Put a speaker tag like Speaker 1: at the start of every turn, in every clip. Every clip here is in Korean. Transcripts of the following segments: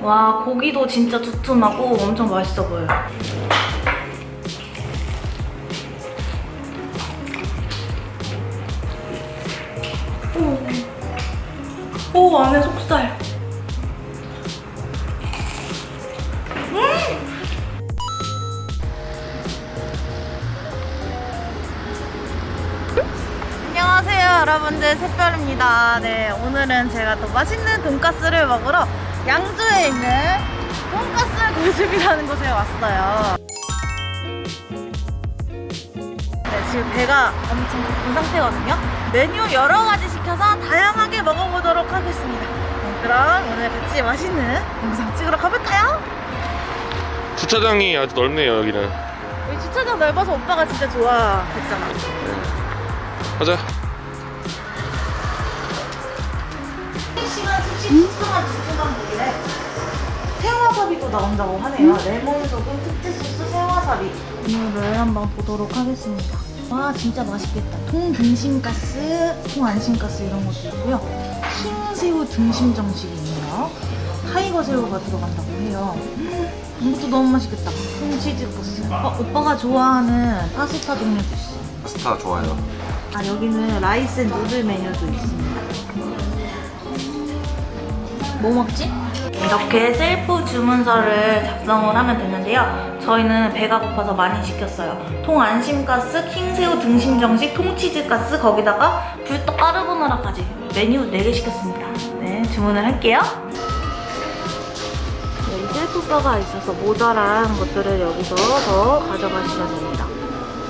Speaker 1: 와 고기도 진짜 두툼하고 엄청 맛있어 보여요. 오, 오 안에 속살. 안녕하세요 여러분들 샛별입니다 네 오늘은 제가 또 맛있는 돈가스를 먹으러 양주에 있는 돈가스 고집이라는 곳에 왔어요. 네 지금 배가 엄청 고픈 상태거든요. 메뉴 여러 가지 시켜서 다양하게 먹어보도록 하겠습니다. 네, 그럼 오늘 같이 맛있는 영상 찍으러 가볼까요?
Speaker 2: 주차장이 아주 넓네요 여기는.
Speaker 1: 여기 주차장 넓어서 오빠가 진짜 좋아했잖아.
Speaker 2: 가자
Speaker 1: 시간 수시 숙성한 두툼한 고기래 새와사비도 나온다고 하네요. 레몬 소금 특제 소스 새와사비. 메뉴를 한번 보도록 하겠습니다. 와 진짜 맛있겠다. 통 등심가스 통 안심가스 이런 것도 있고요. 흰새우 등심 정식이 있네요. 타이거 새우가 들어간다고 해요. 음, 이것도 너무 맛있겠다. 통 치즈가스. 어, 오빠가 좋아하는 파스타 종류도 있어
Speaker 2: 파스타 좋아요
Speaker 1: 아 여기는 라이스 누들 메뉴도 있습니다. 뭐 먹지? 이렇게 셀프 주문서를 작성을 하면 되는데요. 저희는 배가 고파서 많이 시켰어요. 통 안심가스, 킹새우 등심 정식, 통치즈가스 거기다가 불떡 까르보나라까지 메뉴 4개 시켰습니다. 네, 주문을 할게요. 여기 셀프바가 있어서 모자란 것들을 여기서 더 가져가시면 됩니다.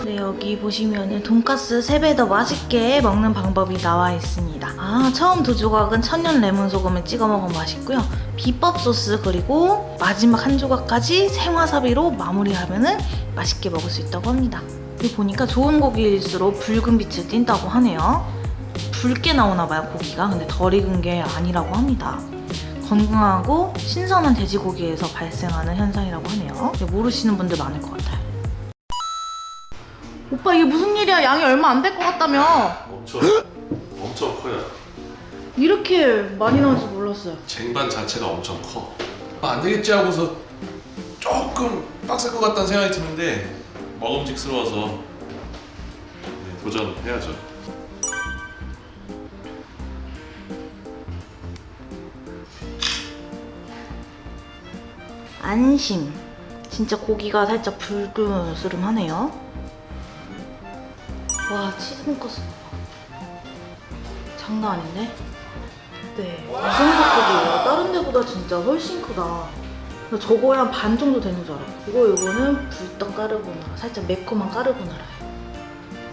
Speaker 1: 네, 여기 보시면은 돈가스 3배 더 맛있게 먹는 방법이 나와 있습니다. 아, 처음 두 조각은 천연 레몬 소금에 찍어 먹으면 맛있고요. 비법 소스 그리고 마지막 한 조각까지 생와사비로 마무리하면은 맛있게 먹을 수 있다고 합니다. 여기 보니까 좋은 고기일수록 붉은 빛을 띈다고 하네요. 붉게 나오나 봐요, 고기가. 근데 덜 익은 게 아니라고 합니다. 건강하고 신선한 돼지고기에서 발생하는 현상이라고 하네요. 근데 모르시는 분들 많을 것 같아요. 오빠 이게 무슨 일이야? 양이 얼마 안 될 것 같다며?
Speaker 2: 엄청 엄청 커요
Speaker 1: 이렇게 많이 나올 줄 몰랐어요.
Speaker 2: 쟁반 자체가 엄청 커. 아, 안 되겠지 하고서 조금 빡셀 것 같다는 생각이 드는데 먹음직스러워서 네, 도전해야죠.
Speaker 1: 안심. 진짜 고기가 살짝 불그스름하네요. 와 치즈 봐봐. 장난 아닌데? 네, 이 정도 크기예요. 다른 데보다 진짜 훨씬 크다. 나 저거에 한 반 정도 되는 줄 알아. 이거 이거는 불떡 까르보나라. 살짝 매콤한 까르보나라.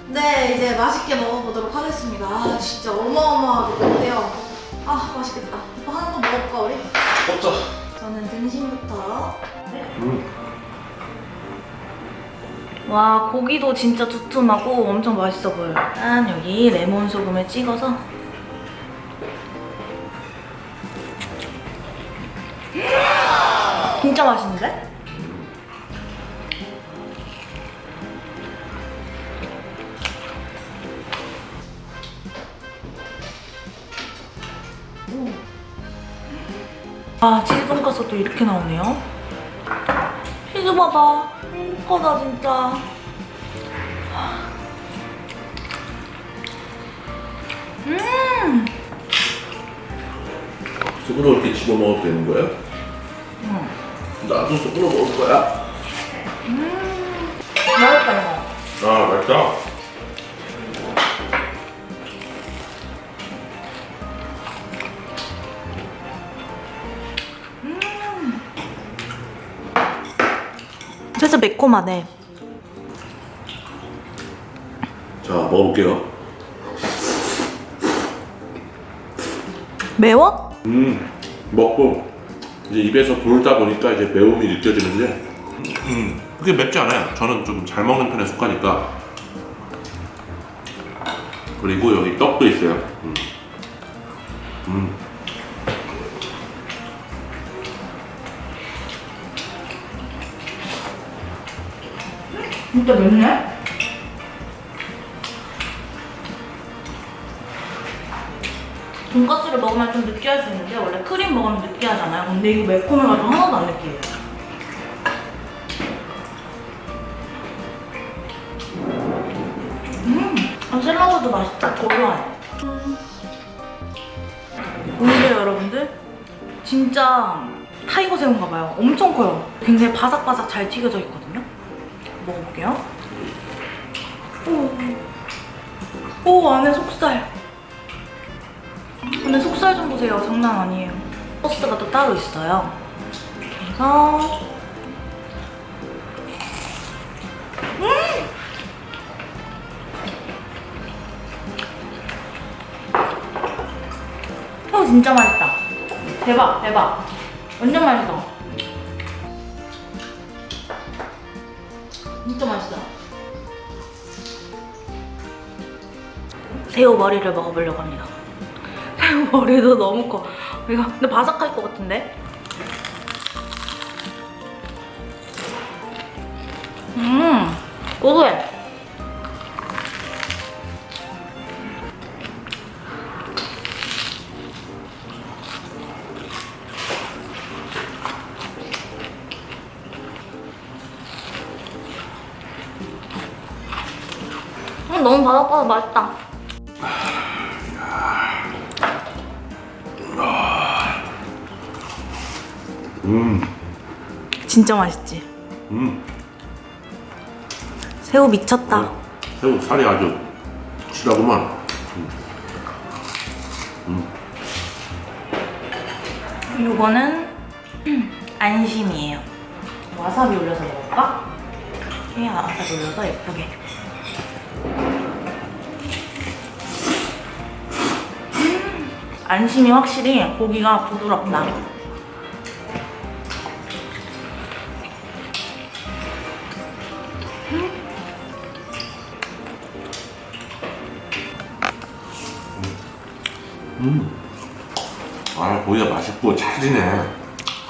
Speaker 1: 네, 이제 맛있게 먹어보도록 하겠습니다. 아, 진짜 어마어마하게 큰데요. 아, 맛있겠다. 오빠 하나 더 먹어볼까, 우리?
Speaker 2: 먹자.
Speaker 1: 저는 등심부터.
Speaker 2: 음.
Speaker 1: 와 고기도 진짜 두툼하고 엄청 맛있어 보여요. 짠 여기 레몬 소금에 찍어서. 진짜 맛있는데? 아 치즈 돈가스도 이렇게 나오네요. 치즈 봐봐. 행복하다 진짜. 음.
Speaker 3: 손으로 이렇게 집어 먹어도 되는 거야?
Speaker 1: 응.
Speaker 3: 나도 손으로 먹을 거야.
Speaker 1: 맛있다 이거.
Speaker 3: 아, 맛있다.
Speaker 1: 진짜 매콤하네.
Speaker 3: 자, 먹어볼게요.
Speaker 1: 매워?
Speaker 3: 음, 먹고 이제 입에서 돌다 보니까 이제 매움이 느껴지는데, 음, 그게 맵지 않아요. 저는 좀 잘 먹는 편에 속하니까. 그리고 여기 떡도 있어요. 음. 음.
Speaker 1: 진짜 맵네? 돈가스를 먹으면 좀 느끼할 수 있는데 원래 크림 먹으면 느끼하잖아요. 근데 이거 매콤해가지고 하나도 안 느끼해요. 음, 아, 샐러드도 맛있다. 고소해. 음. 보이세요, 여러분들? 진짜 타이거 새우인가 봐요. 엄청 커요. 굉장히 바삭바삭 잘 튀겨져 있거든요. 먹어볼게요. 오, 오 안에 속살. 근데 속살 좀 보세요. 장난 아니에요. 소스가 또 따로 있어요. 그래서 음! 어 진짜 맛있다. 대박 대박. 완전 맛있어. 진짜 맛있어. 새우 머리를 먹어보려고 합니다. 새우 머리도 너무 커. 이거 근데 바삭할 것 같은데? 음, 고소해. 너무 바삭바삭 맛있다.
Speaker 3: 음,
Speaker 1: 진짜 맛있지?
Speaker 3: 음.
Speaker 1: 새우 미쳤다.
Speaker 3: 새우 살이 아주 실하구만.
Speaker 1: 이거는 안심이에요. 와사비 올려서 먹을까? 이렇게 와사비 올려서 예쁘게. 안심이 확실히 고기가 부드럽다.
Speaker 3: 아, 고기가 맛있고 잘 지네.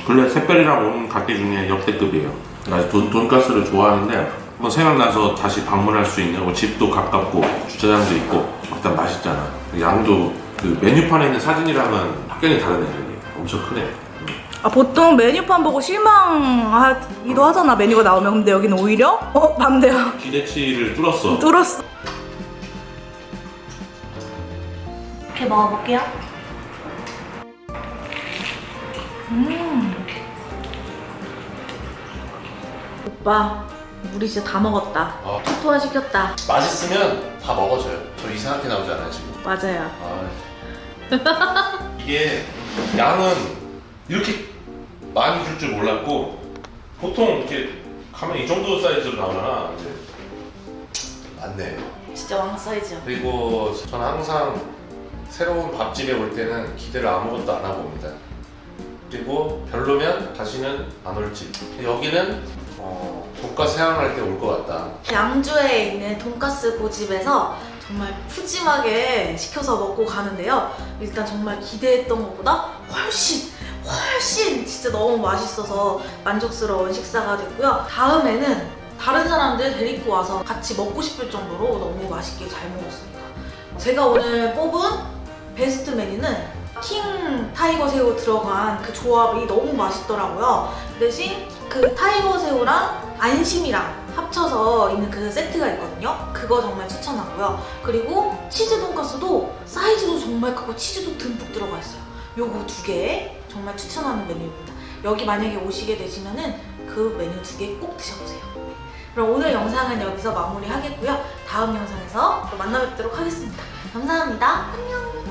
Speaker 3: 근래 샛별이랑 온 가게 중에 역대급이에요. 나 돈, 돈가스를 좋아하는데 뭐 생각나서 다시 방문할 수 있는 뭐 집도 가깝고 주차장도 있고 일단 맛있잖아. 양도 그 메뉴판에 있는 사진이랑은 확연히 다르네. 여기. 엄청 크네.
Speaker 1: 아, 보통 메뉴판 보고 실망하기도 하잖아 메뉴가 나오면 근데 여기는 오히려 어 반대야
Speaker 3: 기대치를 뚫었어.
Speaker 1: 뚫었어 이렇게 먹어볼게요 음 오빠 우리 진짜 다 먹었다
Speaker 2: 아.
Speaker 1: 투토화 시켰다
Speaker 2: 맛있으면 다 먹어져요. 저 이상하게 나오지 않아요 지금.
Speaker 1: 맞아요
Speaker 2: 아. 이게 양은 이렇게 많이 줄 줄 몰랐고 보통 이렇게 가면 이 정도 사이즈로 나오나 이제 많네.
Speaker 1: 진짜 왕 사이즈야
Speaker 2: 그리고 저는 항상 새로운 밥집에 올 때는 기대를 아무것도 안 하고 옵니다. 그리고 별로면 다시는 안올 집. 여기는 어, 돈가스 생각날 때올 것 같다.
Speaker 1: 양주에 있는 돈가스 고집에서 정말 푸짐하게 시켜서 먹고 가는데요. 일단 정말 기대했던 것보다 훨씬 훨씬 진짜 너무 맛있어서 만족스러운 식사가 됐고요. 다음에는 다른 사람들 데리고 와서 같이 먹고 싶을 정도로 너무 맛있게 잘 먹었습니다. 제가 오늘 뽑은 베스트 메뉴는 킹 타이거 새우 들어간 그 조합이 너무 맛있더라고요. 대신 그 타이거 새우랑 안심이랑 합쳐서 있는 그 세트가 있거든요. 그거 정말 추천하고요. 그리고 치즈 돈가스도 사이즈도 정말 크고 치즈도 듬뿍 들어가 있어요. 요거 두 개 정말 추천하는 메뉴입니다. 여기 만약에 오시게 되시면은 그 메뉴 두 개 꼭 드셔보세요. 그럼 오늘 영상은 여기서 마무리하겠고요. 다음 영상에서 또 만나 뵙도록 하겠습니다. 감사합니다. 안녕.